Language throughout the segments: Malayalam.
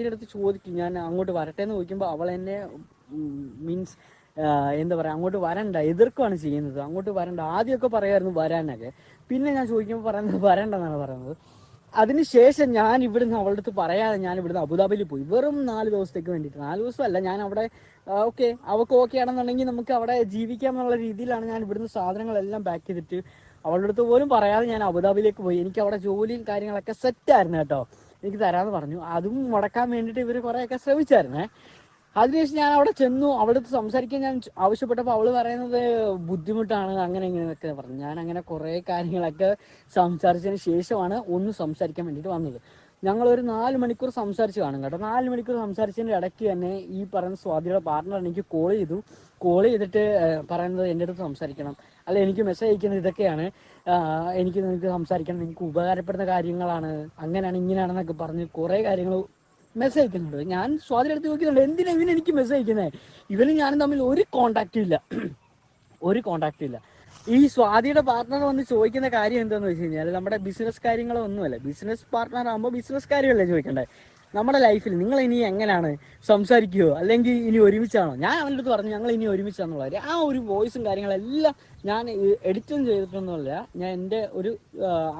എന്റെ അടുത്ത് ചോദിക്കും ഞാൻ അങ്ങോട്ട് വരട്ടെ എന്ന് ചോദിക്കുമ്പോൾ അവൾ എന്നെ മീൻസ് എന്താ പറയുക അങ്ങോട്ട് വരണ്ട എതിർക്കുകയാണ് ചെയ്യുന്നത്. അങ്ങോട്ട് വരണ്ട. ആദ്യമൊക്കെ പറയായിരുന്നു വരാനൊക്കെ. പിന്നെ ഞാൻ ചോദിക്കുമ്പോൾ പറയുന്നത് വരണ്ടെന്നാണ് പറയുന്നത്. അതിനുശേഷം ഞാൻ ഇവിടുന്ന് അവളുടെ അടുത്ത് പറയാതെ ഞാൻ ഇവിടുന്ന് അബുദാബിയിൽ പോയി. വെറും നാല് ദിവസത്തേക്ക് വേണ്ടിയിട്ട്. നാല് ദിവസമല്ല ഞാൻ അവിടെ ഓക്കെ അവൾക്ക് ഓക്കെ ആണെന്നുണ്ടെങ്കിൽ നമുക്ക് അവിടെ ജീവിക്കാം എന്നുള്ള രീതിയിലാണ് ഞാൻ ഇവിടുന്ന് സാധനങ്ങളെല്ലാം പാക്ക് ചെയ്തിട്ട് അവളുടെ അടുത്ത് പോലും പറയാതെ ഞാൻ അബുദാബിയിലേക്ക് പോയി. എനിക്ക് അവിടെ ജോലിയും കാര്യങ്ങളൊക്കെ സെറ്റായിരുന്നു കേട്ടോ. എനിക്ക് തരാമെന്ന് പറഞ്ഞു. അതും മുടക്കാൻ വേണ്ടിയിട്ട് ഇവർ കുറേയൊക്കെ ശ്രമിച്ചായിരുന്നേ. അതിനുശേഷം ഞാൻ അവിടെ ചെന്നു. അവിടെ സംസാരിക്കാൻ ഞാൻ ആവശ്യപ്പെട്ടപ്പോൾ അവൾ പറയുന്നത് ബുദ്ധിമുട്ടാണ് അങ്ങനെ ഇങ്ങനെയൊക്കെ പറഞ്ഞു. ഞാൻ അങ്ങനെ കുറേ കാര്യങ്ങളൊക്കെ സംസാരിച്ചതിന് ശേഷമാണ് ഒന്ന് സംസാരിക്കാൻ വേണ്ടിയിട്ട് വന്നത്. ഞങ്ങൾ ഒരു നാല് മണിക്കൂർ സംസാരിച്ച് കാണും കേട്ടോ. നാല് മണിക്കൂർ സംസാരിച്ചതിന്റെ ഇടയ്ക്ക് തന്നെ ഈ പറയുന്ന സ്വാതിയുടെ പാർട്ണർ എനിക്ക് കോൾ ചെയ്തു. കോൾ ചെയ്തിട്ട് പറയുന്നത് എന്റെ അടുത്ത് സംസാരിക്കണം. അല്ല എനിക്ക് മെസ്സേജ് അയക്കുന്നത് ഇതൊക്കെയാണ്. എനിക്ക് നിങ്ങൾക്ക് സംസാരിക്കണം നിങ്ങൾക്ക് ഉപകാരപ്പെടുന്ന കാര്യങ്ങളാണ്. അങ്ങനെയാണ് ഇങ്ങനെയാണെന്നൊക്കെ പറഞ്ഞ് കുറേ കാര്യങ്ങൾ മെസ്സേജ് അയക്കുന്നുണ്ട്. ഞാൻ സ്വാതിയുടെ അടുത്ത് നോക്കുന്നുണ്ട് എന്തിനാ ഇവന് എനിക്ക് മെസ്സേജ് അയക്കുന്നത് ഇവനും ഞാനും തമ്മിൽ ഒരു കോണ്ടാക്റ്റും ഇല്ല. ഒരു കോണ്ടാക്റ്റും ഇല്ല. ഈ സ്വാതിയുടെ പാർട്ട്ണർ വന്ന് ചോദിക്കുന്ന കാര്യം എന്താണെന്ന് വെച്ച് കഴിഞ്ഞാൽ നമ്മുടെ ബിസിനസ് കാര്യങ്ങളൊന്നുമല്ല. ബിസിനസ് പാർട്ട്ണർ ആകുമ്പോൾ ബിസിനസ് കാര്യമല്ലേ ചോദിക്കണ്ടേ? നമ്മുടെ ലൈഫിൽ നിങ്ങൾ ഇനി എങ്ങനെയാണ് സംസാരിക്കുകയോ അല്ലെങ്കിൽ ഇനി ഒരുമിച്ചാണോ? ഞാൻ അവന്റെ അടുത്ത് പറഞ്ഞു ഞങ്ങൾ ഇനി ഒരുമിച്ചാണെന്നുള്ള കാര്യം. ആ ഒരു വോയിസും കാര്യങ്ങളെല്ലാം ഞാൻ എഡിറ്റും ചെയ്തിട്ടൊന്നുമില്ല. ഞാൻ എന്റെ ഒരു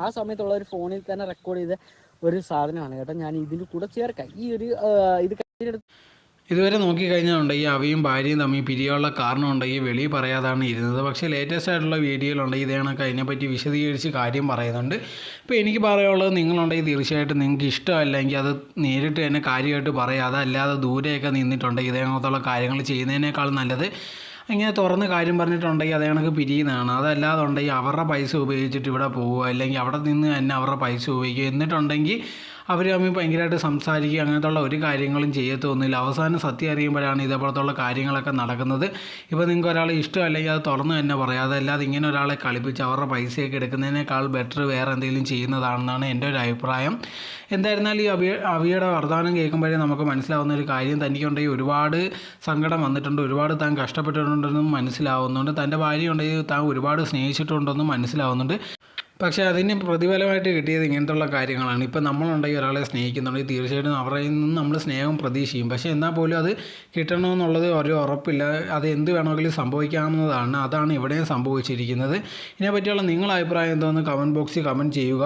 ആ സമയത്തുള്ള ഒരു ഫോണിൽ തന്നെ റെക്കോർഡ് ചെയ്ത ഒരു സാധനമാണ് കേട്ടോ. ഞാൻ ഇതിന്റെ കൂടെ ചേർക്കാം. ഈ ഒരു ഇത് കഴിഞ്ഞെടുത്ത് ഇതുവരെ നോക്കിക്കഴിഞ്ഞാലുണ്ടെങ്കിൽ അവയും ഭാര്യയും തമ്മിൽ പിരിയാനുള്ള കാരണം ഉണ്ടെങ്കിൽ വെളിയിൽ പറയാതാണ് ഇരുന്നത്. പക്ഷേ ലേറ്റസ്റ്റ് ആയിട്ടുള്ള വീഡിയോയിലുണ്ടെങ്കിൽ ഇതേ കണക്ക് അതിനെപ്പറ്റി വിശദീകരിച്ച് കാര്യം പറയുന്നുണ്ട്. ഇപ്പോൾ എനിക്ക് പറയാനുള്ളത് നിങ്ങളുണ്ടെങ്കിൽ തീർച്ചയായിട്ടും നിങ്ങൾക്ക് ഇഷ്ടമല്ലെങ്കിൽ അത് നേരിട്ട് തന്നെ കാര്യമായിട്ട് പറയുക അതല്ലാതെ ദൂരെയൊക്കെ നിന്നിട്ടുണ്ടെങ്കിൽ ഇതേ കണക്കുള്ള കാര്യങ്ങൾ ചെയ്യുന്നതിനേക്കാൾ നല്ലത് ഇങ്ങനെ തുറന്ന് കാര്യം പറഞ്ഞിട്ടുണ്ടെങ്കിൽ അതേ കണക്ക് പിരിയുന്നതാണ്. അതല്ലാതെ ഉണ്ടെങ്കിൽ അവരുടെ പൈസ ഉപയോഗിച്ചിട്ട് ഇവിടെ പോവുക അല്ലെങ്കിൽ അവിടെ നിന്ന് തന്നെ അവരുടെ പൈസ ഉപയോഗിക്കുക. എന്നിട്ടുണ്ടെങ്കിൽ അവർ തമ്മിൽ ഭയങ്കരമായിട്ട് സംസാരിക്കുക അങ്ങനത്തുള്ള ഒരു കാര്യങ്ങളും ചെയ്യത്തൊന്നുമില്ല. അവസാനം സത്യം അറിയുമ്പോഴാണ് ഇതേപോലത്തുള്ള കാര്യങ്ങളൊക്കെ നടക്കുന്നത്. ഇപ്പോൾ നിങ്ങൾക്ക് ഒരാളെ ഇഷ്ടമല്ലെങ്കിൽ അത് തുറന്ന് തന്നെ പറയാം. അതല്ലാതെ ഇങ്ങനെ ഒരാളെ കളിപ്പിച്ച് അവരുടെ പൈസയൊക്കെ എടുക്കുന്നതിനേക്കാൾ ബെറ്റർ വേറെ എന്തെങ്കിലും ചെയ്യുന്നതാണെന്നാണ് എന്റെ ഒരു അഭിപ്രായം. എന്തായിരുന്നാലും ഈ അവിയ അവിയുടെ വർത്തമാനം കേൾക്കുമ്പോഴേ നമുക്ക് മനസ്സിലാവുന്ന ഒരു കാര്യം തനിക്കുണ്ടെങ്കിൽ ഒരുപാട് സങ്കടം വന്നിട്ടുണ്ട്. ഒരുപാട് താൻ കഷ്ടപ്പെട്ടിട്ടുണ്ടെന്നും മനസ്സിലാവുന്നുണ്ട്. തന്റെ ഭാര്യ ഉണ്ടെങ്കിൽ താൻ ഒരുപാട് സ്നേഹിച്ചിട്ടുണ്ടെന്നും മനസ്സിലാവുന്നുണ്ട്. പക്ഷേ അതിന് പ്രതിഫലമായിട്ട് കിട്ടിയത് ഇങ്ങനത്തുള്ള കാര്യങ്ങളാണ്. ഇപ്പം നമ്മളുണ്ടെങ്കിൽ ഒരാളെ സ്നേഹിക്കുന്നുണ്ടെങ്കിൽ തീർച്ചയായിട്ടും അവരുടെ നിന്ന് നമ്മൾ സ്നേഹം പ്രതീക്ഷിക്കും പക്ഷേ എന്നാൽ പോലും അത് കിട്ടണമെന്നുള്ളത് ഒരു ഉറപ്പില്ല. അത് എന്ത് വേണമെങ്കിലും സംഭവിക്കാവുന്നതാണ്. അതാണ് ഇവിടെയും സംഭവിച്ചിരിക്കുന്നത്. ഇതിനെപ്പറ്റിയുള്ള നിങ്ങളുടെ അഭിപ്രായം എന്തോന്ന് കമന്റ് ബോക്സിൽ കമന്റ് ചെയ്യുക.